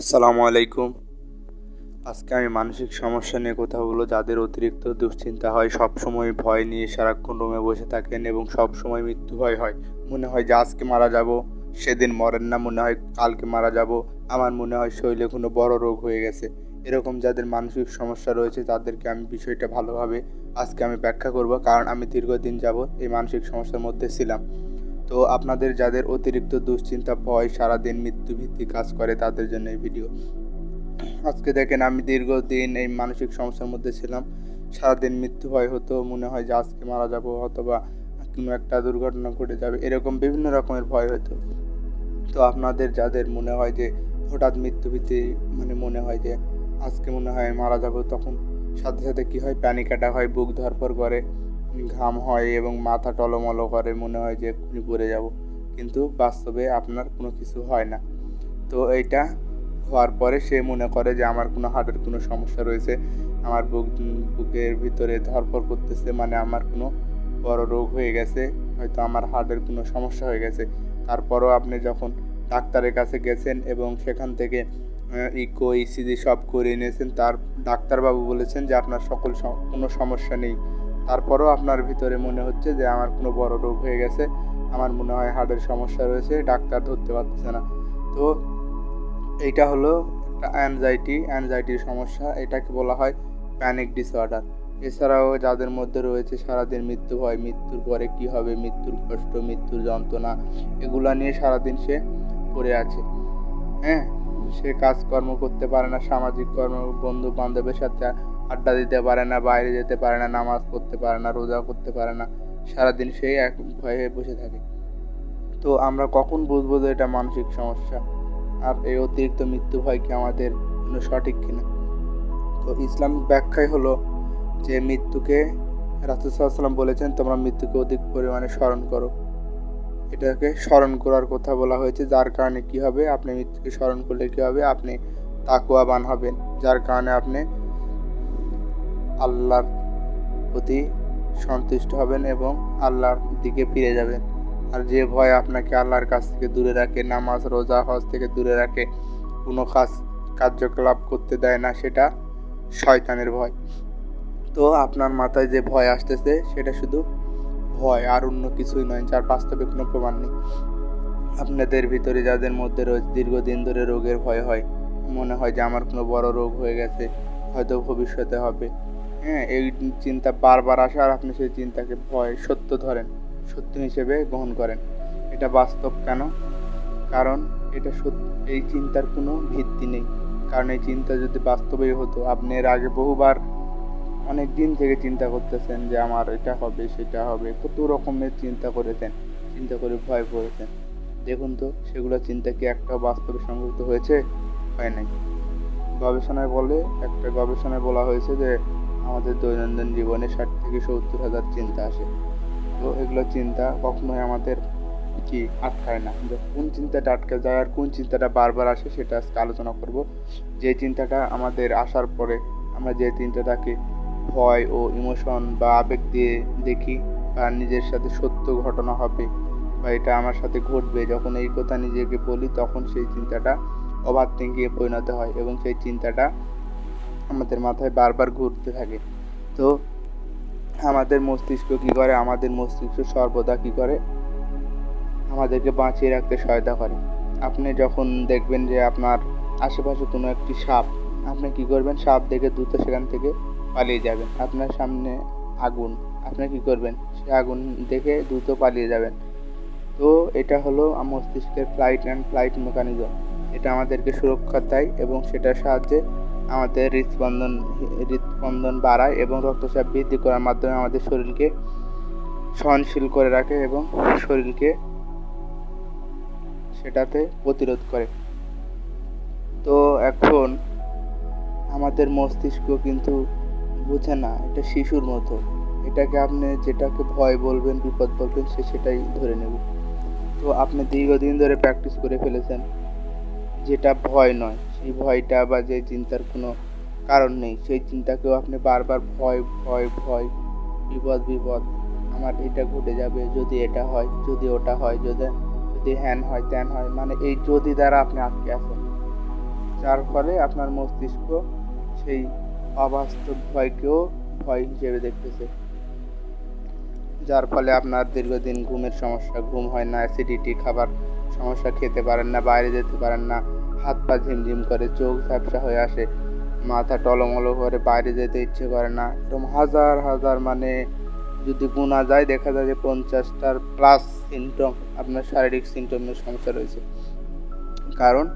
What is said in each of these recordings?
আসসালামু আলাইকুম। আজকে আমি মানসিক সমস্যা নিয়ে কথা বলব, যাদের অতিরিক্ত দুশ্চিন্তা হয়, সবসময় ভয় নিয়ে সারাক্ষণ রুমে বসে থাকেন এবং সবসময় মৃত্যু ভয় হয়। মনে হয় যে আজকে মারা যাব, সেদিন মরেন না, মনে হয় কালকে মারা যাব। আমার মনে হয় শরীরে কোনো বড় রোগ হয়ে গেছে। এরকম যাদের মানসিক সমস্যা রয়েছে, তাদেরকে আমি বিষয়টা ভালোভাবে আজকে আমি ব্যাখ্যা করব, কারণ আমি দীর্ঘদিন যাব এই মানসিক সমস্যার মধ্যে ছিলাম। তো আপনাদের যাদের অতিরিক্ত দুশ্চিন্তা, ভয়, সারাদিন মৃত্যুভীতি কাজ করে তাদের জন্য এই ভিডিও। আজকে দেখেন আমি দীর্ঘদিন এই মানসিক সমস্যার মধ্যে ছিলাম। সারাদিন মৃত্যু ভয় হতো, মনে হয় যে আজকে মারা যাব অথবা কোনো একটা দুর্ঘটনা ঘটে যাবে, এরকম বিভিন্ন রকমের ভয় হতো। তো আপনাদের যাদের মনে হয় যে হঠাৎ মৃত্যুভীতি মানে মনে হয় যে আজকে মনে হয় মারা যাব, তখন সাথে সাথে কি হয়? প্যানিক অ্যাটাক হয়, বুক ধরপর করে। ঘাম হয় এবং মাথা টলমলো করে, মনে হয় যে এক্ষুনি পড়ে যাব। কিন্তু বাস্তবে আপনার কোনো কিছু হয় না। তো এইটা হওয়ার পরে সে মনে করে যে আমার কোনো হার্টের কোনো সমস্যা রয়েছে। আমার বুক, বুকের ভিতরে ধরপর করতেছে মানে আমার কোনো বড় রোগ হয়ে গেছে, হয়তো আমার হার্টের কোনো সমস্যা হয়ে গেছে। তারপরও আপনি যখন ডাক্তারের কাছে গেছেন এবং সেখান থেকে ইকো ইসিজি সব করে এনেছেন, তার ডাক্তারবাবু বলেছেন যে আপনার সকল কোনো সমস্যা নেই। তারপরও আপনার ভিতরে মনে হচ্ছে যে আমার কোনো বড় রোগ হয়ে গেছে, আমার মনে হয় হার্টের সমস্যা রয়েছে, ডাক্তার ধরতে পারতেছে না। তো এইটা হলো একটা অ্যানজাইটি অ্যানজাইটির সমস্যা, এটাকে বলা হয় প্যানিক ডিসঅর্ডার এছাড়াও যাদের মধ্যে রয়েছে সারাদিন মৃত্যু হয়, মৃত্যুর পরে কি হবে, মৃত্যুর কষ্ট, মৃত্যুর যন্ত্রণা, এগুলো নিয়ে সারাদিন সে পড়ে আছে। হ্যাঁ সে কাজকর্ম করতে পারে না, সামাজিক কর্ম বন্ধু বান্ধবের সাথে আড্ডা দিতে পারে না, বাইরে যেতে পারে না, নামাজ পড়তে পারে না, রোজা করতে পারে না, সারাদিন সেই এক ভয়ে বসে থাকে। তো আমরা কখন বুঝব যে এটা মানসিক সমস্যা? আর এই অতিরিক্ত মৃত্যু ভয় কি আমাদের জন্য সঠিক কিনা? তো ইসলামিক ব্যাখ্যাই হলো যে মৃত্যুকে রাসুসাল্লাম বলেছেন, তোমরা মৃত্যুকে অধিক পরিমাণে স্মরণ করো। এটাকে স্মরণ করার কথা বলা হয়েছে, যার কারণে কি হবে? আপনি মৃত্যুকে স্মরণ করলে কি হবে? আপনি তাকুয়াবান হবেন, যার কারণে আপনি আল্লাহর প্রতি সন্তুষ্ট হবেন এবং আল্লাহর দিকে ফিরে যাবেন। আর যে ভয় আপনাকে আল্লাহর কাছ থেকে দূরে রাখে, নামাজ, রোজা, হজ থেকে দূরে রাখে, কোনো কাজ কার্যকলাপ করতে দেয় না, সেটা শয়তানের ভয়। তো আপনার মাথায় যে ভয় আসতেছে, সেটা শুধু ভয়, আর অন্য কিছুই নয়, যার বাস্তবে কোনো প্রমাণ নেই। আপনাদের ভিতরে যাদের মধ্যে রয়েছে দীর্ঘদিন ধরে রোগের ভয় হয়, মনে হয় যে আমার কোনো বড় রোগ হয়ে গেছে, হয়তো ভবিষ্যতে হবে। হ্যাঁ এই চিন্তা বারবার আসে আর আপনি সেই চিন্তাকে ভয়, সত্য ধরেন, সত্য হিসেবে গ্রহণ করেন। এটা বাস্তব কেন? কারণ এটা এই চিন্তার কোনো ভিত্তি নেই। কারণ এই চিন্তা যদি বাস্তবেই হতো, আপনি এর আগে বহুবার, অনেক দিন থেকে চিন্তা করতেছেন যে আমার এটা হবে, সেটা হবে। কত রকমের চিন্তা করেছেন, চিন্তা করে ভয় পড়েছেন দেখুন তো, সেগুলো চিন্তা কি একটা বাস্তবে সংযুক্ত হয়েছে? হয় নাই। গবেষণায় বলে, একটা গবেষণায় বলা হয়েছে যে আমাদের দৈনন্দিন জীবনে ষাট থেকে সত্তর হাজার চিন্তা আসে। তো এগুলো চিন্তা কখনোই আমাদের কি আটকায় না। যে কোন চিন্তাটা আটকে যায় আর কোন চিন্তাটা বারবার আসে সেটা আজকে আলোচনা করব। যে চিন্তাটা আমাদের আসার পরে আমরা যে চিন্তাটাকে ভয় ও ইমোশন বা আবেগ দিয়ে দেখি বা নিজের সাথে সত্য ঘটনা হবে বা এটা আমার সাথে ঘটবে, যখন এই কথা নিজেকে বলি তখন সেই চিন্তাটা ওভার থিঙ্কিংয়ে পরিণত হয় এবং সেই চিন্তাটা আমাদের মাথায় বারবার ঘুরতে থাকে। তো আমাদের মস্তিষ্ক কী করে? আমাদের মস্তিষ্ক সর্বদা কী করে? আমাদেরকে বাঁচিয়ে রাখতে সহায়তা করে। আপনি যখন দেখবেন যে আপনার আশেপাশে কোনো একটি সাপ, আপনি কি করবেন? সাপ দেখে দ্রুত সেখান থেকে পালিয়ে যাবেন। আপনার সামনে আগুন, আপনি কি করবেন? সে আগুন দেখে দ্রুত পালিয়ে যাবেন। তো এটা হলো মস্তিষ্কের ফ্লাইট অ্যান্ড ফ্লাইট মেকানিজম এটা আমাদেরকে সুরক্ষা দেয় এবং সেটার সাহায্যে আমাদের হৃদস্পন্দন হৃদস্পন্দন বাড়ায় এবং রক্তচাপ বৃদ্ধি করার মাধ্যমে আমাদের শরীরকে সহনশীল করে রাখে এবং শরীরকে সেটাতে প্রতিরোধ করে। তো এখন আমাদের মস্তিষ্ক কিন্তু বুঝে না, এটা শিশুর মতো। এটাকে আপনি যেটাকে ভয় বলবেন, বিপদ বলবেন, সে সেটাই ধরে নেবে। তো আপনি দীর্ঘদিন ধরে প্র্যাকটিস করে ফেলেছেন, যেটা ভয় নয়। সেই ভয়টা বা যে চিন্তার কোনো কারণ নেই, সেই চিন্তাকেও আপনি বারবার ভয় ভয় ভয়, বিপদ বিপদ, আমার এটা ঘটে যাবে, যদি এটা হয়, যদি ওটা হয়, যদি যদি হ্যান হয়, ত্যান হয় মানে এই যদি দ্বারা আপনি আটকে আছেন। যার ফলে আপনার মস্তিষ্ক সেই অবাস্তব ভয়কেও ভয় হিসেবে দেখতেছে। যার ফলে আপনার দীর্ঘদিন ঘুমের সমস্যা, ঘুম হয় না অ্যাসিডিটি খাবার সমস্যা খেতে পারেন না, বাইরে যেতে পারেন না হাত পা ঝিমঝিম করে, চোখ ঝাপসা হয়ে আসে। মাথা টলমলো করে, বাইরে যেতে ইচ্ছে করে না। এরকম হাজার হাজার মানে যদি গোনা যায়, দেখা যায় যে পঞ্চাশটার প্লাস সিমটম আপনার শারীরিক সিমটমের সমস্যা রয়েছে। কারণ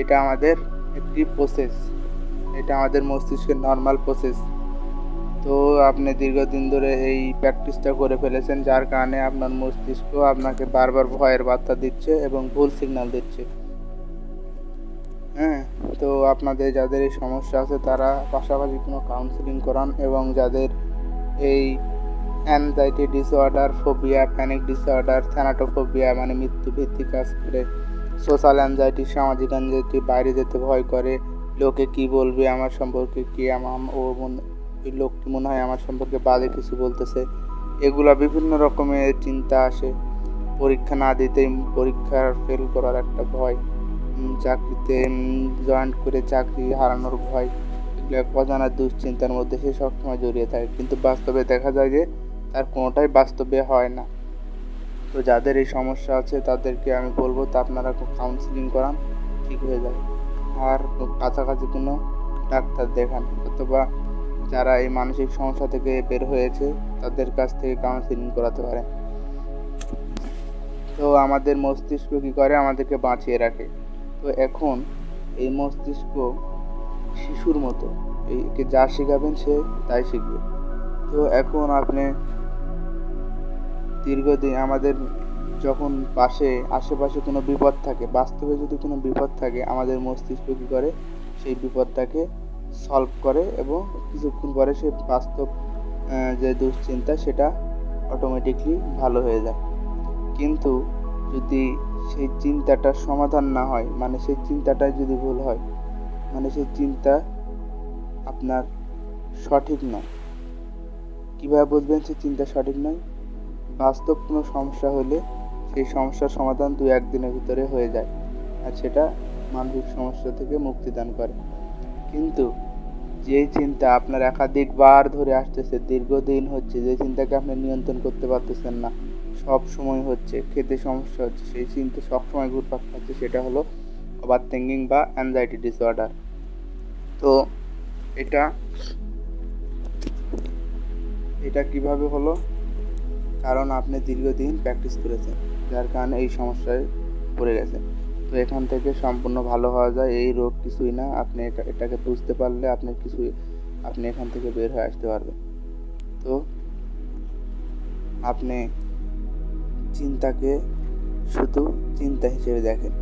এটা আমাদের একটি প্রসেস এটা আমাদের মস্তিষ্কের নর্মাল প্রসেস তো আপনি দীর্ঘদিন ধরে এই প্র্যাকটিসটা করে ফেলেছেন, যার কারণে আপনার মস্তিষ্ক আপনাকে বারবার ভয়ের বার্তা দিচ্ছে এবং ভুল সিগন্যাল দিচ্ছে। হ্যাঁ। তো আপনাদের যাদের এই সমস্যা আছে, তারা পাশাপাশি কোনো কাউন্সিলিং করান এবং যাদের এই anxiety disorder phobia panic disorder thanatophobia মানে মৃত্যু ভিত্তিক কাজ করে সোশ্যাল অ্যাংজাইটি সামাজিক অ্যাংজাইটি বাইরে যেতে ভয় করে, লোকে কি বলবে আমার সম্পর্কে, কি আমার ও ওই লোকটি মনে হয় আমার সম্পর্কে বাজে কিছু বলতেছে। এগুলা বিভিন্ন রকমের চিন্তা আসে। পরীক্ষা না দিতেই পরীক্ষার ফেল করার একটা ভয়। চাকরিতে জয়েন্ট করে চাকরি হারানোর ভয়, এগুলো অজানা দুশ্চিন্তার মধ্যে সে সবসময় জড়িয়ে থাকে। কিন্তু বাস্তবে দেখা যায় যে তার কোনোটাই বাস্তবে হয় না। তো যাদের এই সমস্যা আছে, তাদেরকে আমি বলব তা আপনারা কাউন্সিলিং করান, ঠিক হয়ে যাবে। আর কাছাকাছি কোনো ডাক্তার দেখান, অথবা যারা এই মানসিক সমস্যা থেকে বের হয়েছে, তাদের কাছ থেকে কাউন্সিলিং করাতে পারেন। তো আমাদের মস্তিষ্ক কী করে? আমাদেরকে বাঁচিয়ে রাখে। তো এখন এই মস্তিষ্ক শিশুর মতো। এইকে যা শেখাবেন সে তাই শিখবে। তো এখন আপনি দীর্ঘদিন আমাদের যখন পাশে, আশেপাশে কোনো বিপদ থাকে, বাস্তবে যদি কোনো বিপদ থাকে, আমাদের মস্তিষ্ক কী করে? সেই বিপদটাকে সলভ করে এবং কিছুক্ষণ পরে সে বাস্তব যে দুশ্চিন্তা সেটা অটোমেটিকলি ভালো হয়ে যায়। কিন্তু যদি সেই চিন্তাটার সমাধান না হয় মানে সেই চিন্তাটাই যদি ভুল হয় মানে সেই চিন্তা আপনার সঠিক নয়। কীভাবে বুঝবেন সেই চিন্তা সঠিক নয়? বাস্তব কোনো সমস্যা হলে সেই সমস্যার সমাধান দু একদিনের ভিতরে হয়ে যায়, আর সেটা মানসিক সমস্যা থেকে মুক্তিদান করে। কিন্তু যেই চিন্তা আপনার একাধিকবার ধরে আসতেছে, দীর্ঘদিন হচ্ছে, যে চিন্তাকে আপনি নিয়ন্ত্রণ করতে পারতেছেন না সব সময় হচ্ছে, খেতে সমস্যা হচ্ছে, সেই চিন্তা সবসময় ঘুরপাক খাচ্ছে, সেটা হলো ওভার থিঙ্কিং বা অ্যাংজাইটি ডিসঅর্ডার তো এটা এটা কীভাবে হলো? কারণ আপনি দীর্ঘদিন প্র্যাকটিস করেছেন, যার কারণে এই সমস্যায় পড়ে গেছে তো এখান থেকে সম্পূর্ণ ভালো হওয়া যায়, এই রোগ কিছুই না, আপনি এটা- এটাকে বুঝতে পারলে আপনি কিছুই, আপনি এখান থেকে বের হয়ে আসতে পারবেন। তো আপনি চিন্তাকে শুধু চিন্তা হিসেবে দেখেন।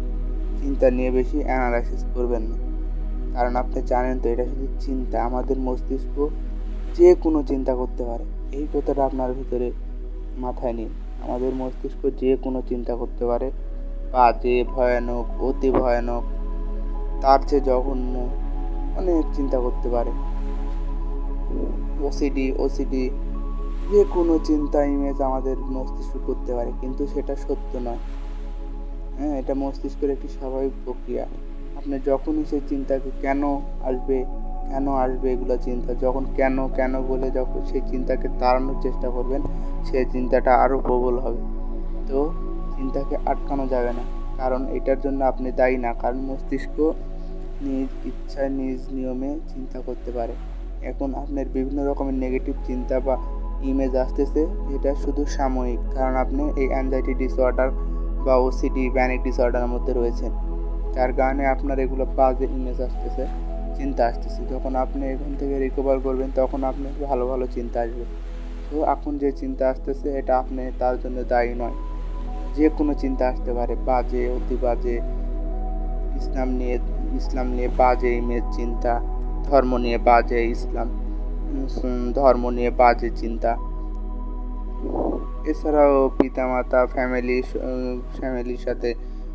চিন্তা নিয়ে বেশি অ্যানালাইসিস করবেন না। কারণ আপনি জানেন তো, এটা শুধু চিন্তা। আমাদের মস্তিষ্ক যে কোনো চিন্তা করতে পারে। এই কথাটা আপনার ভিতরে মাথায় নিন। আমাদের মস্তিষ্ক যে কোনো চিন্তা করতে পারে। বা যে ভয়ানক, অতি ভয়ানক, তার চেয়ে জঘন্য অনেক চিন্তা করতে পারে। ওসিডি ওসিডি যে কোনো চিন্তা ইমেজ আমাদের মস্তিষ্ক করতে পারে, কিন্তু সেটা সত্য নয়। হ্যাঁ এটা মস্তিষ্কের একটি স্বাভাবিক প্রক্রিয়া। আপনি যখনই সেই চিন্তাকে কেন আসবে কেন আসবে এগুলো চিন্তা, যখন কেন কেন বলে যখন সেই চিন্তাকে তাড়ানোর চেষ্টা করবেন, সেই চিন্তাটা আরও প্রবল হবে। তো চিন্তাকে আটকানো যাবে না, কারণ এটার জন্য আপনি দায়ী না, কারণ মস্তিষ্ক নিজ ইচ্ছায়, নিজ নিয়মে চিন্তা করতে পারে। এখন আপনার বিভিন্ন রকমের নেগেটিভ চিন্তা বা ইমেজ আসতেছে, এটা শুধু সাময়িক, কারণ আপনি এই অ্যাংজাইটি ডিসঅর্ডার বা ওসিডি প্যানিক ডিসঅর্ডারের মধ্যে রয়েছেন। তার কারণে আপনার এগুলো বাজে ইমেজ আসতেছে, চিন্তা আসতেছে। যখন আপনি এখান থেকে রিকভার করবেন, তখন আপনার ভালো ভালো চিন্তা আসবে। তো এখন যে চিন্তা আসতেছে, এটা আপনি তার জন্য দায়ী নয়। যে কোনো চিন্তা আসতে পারে, বাজে, অতি বাজে, ইসলাম নিয়ে ইসলাম নিয়ে বাজে ইমেজ চিন্তা, ধর্ম নিয়ে বাজে ইসলাম। ধর্ম নিয়ে বাজে চিন্তা। এছাড়াও পিতামাতা ফ্যামিলি ফ্যামিলির সাথে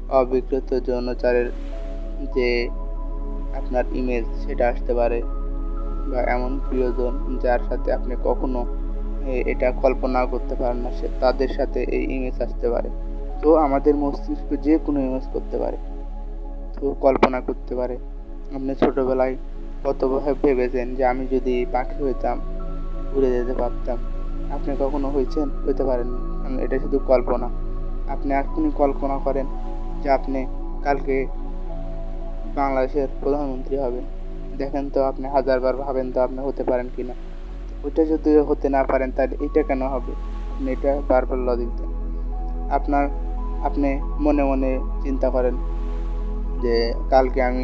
অবিকৃত যৌনাচারের যে আপনার ইমেজ সেটা আসতে পারে। বা এমন প্রিয়জন যার সাথে আপনি কখনো এটা কল্পনা করতে পারেন না, সে তাদের সাথে এই ইমেজ আসতে পারে। তো আমাদের মস্তিষ্ক যে কোনো ইমেজ করতে পারে। তো কল্পনা করতে পারে। আপনি ছোটবেলায় কত ভেবেছেন যে আমি যদি পাখি হইতাম, উড়ে যেতে পারতাম? আপনি কখনো হয়েছেন হইতে পারেন এটা শুধু কল্পনা। আপনি এখনই কল্পনা করেন যে আপনি কালকে বাংলাদেশের প্রধানমন্ত্রী হবেন। দেখেন তো আপনি হাজারবার ভাবেন তো আপনি হতে পারেন কি না ওইটা যদি হতে না পারেন, তাহলে এটা কেন হবে? আপনি এটা বারবার লজিক দেন আপনার, আপনি মনে মনে চিন্তা করেন যে কালকে আমি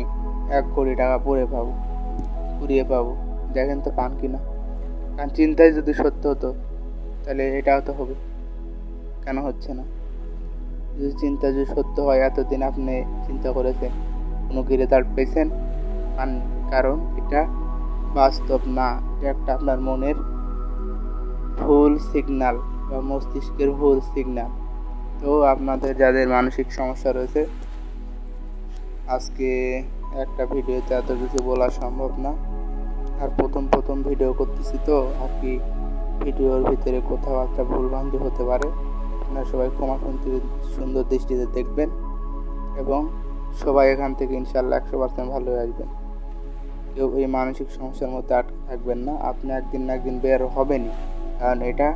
এক কোটি টাকা পরে পাবো। কুড়িয়ে পাবো। দেখেন তো পান কি না কারণ চিন্তায় যদি সত্য হতো, তাহলে এটাও তো হবে। কেন হচ্ছে না? যদি চিন্তা যদি সত্য হয়, এতদিন আপনি চিন্তা করেছেন, কোনো রেজাল্ট পেয়েছেন? পান কারণ এটা বাস্তব না, এটা একটা আপনার মনের ভুল সিগনাল বা মস্তিষ্কের ভুল সিগনাল তো আপনাদের যাদের মানসিক সমস্যা রয়েছে, আজকে একটা ভিডিওতে এত কিছু বলা সম্ভব না। আর প্রথম প্রথম ভিডিও করতেছি তো, আর কি ভিডিওর ভিতরে কথাবার্তা ভুলভ্রান্তি হতে পারে। আপনারা সবাই ক্ষমা সুন্দর- দৃষ্টিতে দেখবেন এবং সবাই এখান থেকে ইনশাল্লাহ একশো পার্সেন্ট ভালো আসবেন। কেউ এই মানসিক সমস্যার মধ্যে আটকে থাকবেন না। আপনি একদিন না একদিন বের হবেনই, কারণ এটা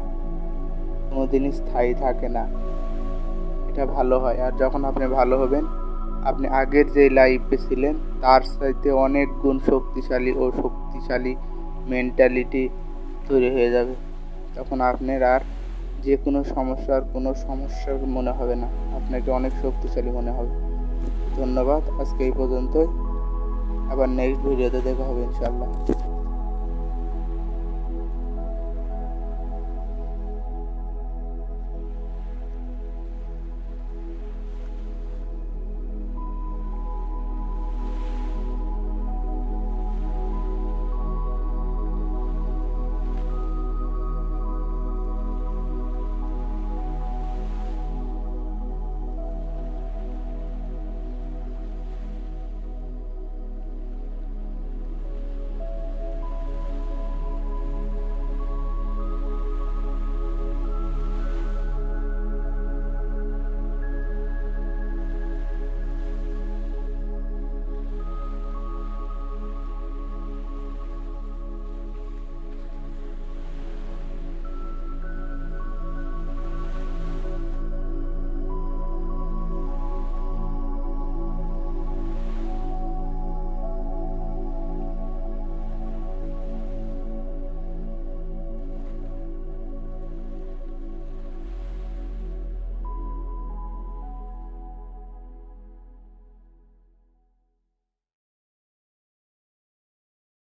কোনোদিনই স্থায়ী থাকে না। এটা ভালো হয়। আর যখন আপনি ভালো হবেন আপনি আগের যে লাইফে ছিলেন, তার সাথে অনেক গুণ শক্তিশালী ও শক্তিশালী মেন্টালিটি তৈরি হয়ে যাবে। তখন আপনার আর যে কোনো সমস্যার কোনো সমস্যার মনে হবে না। আপনাকে অনেক শক্তিশালী মনে হবে। ধন্যবাদ। আজকে এই পর্যন্তই। আবার নেক্সট ভিডিওতে দেখা হবে ইনশাল্লাহ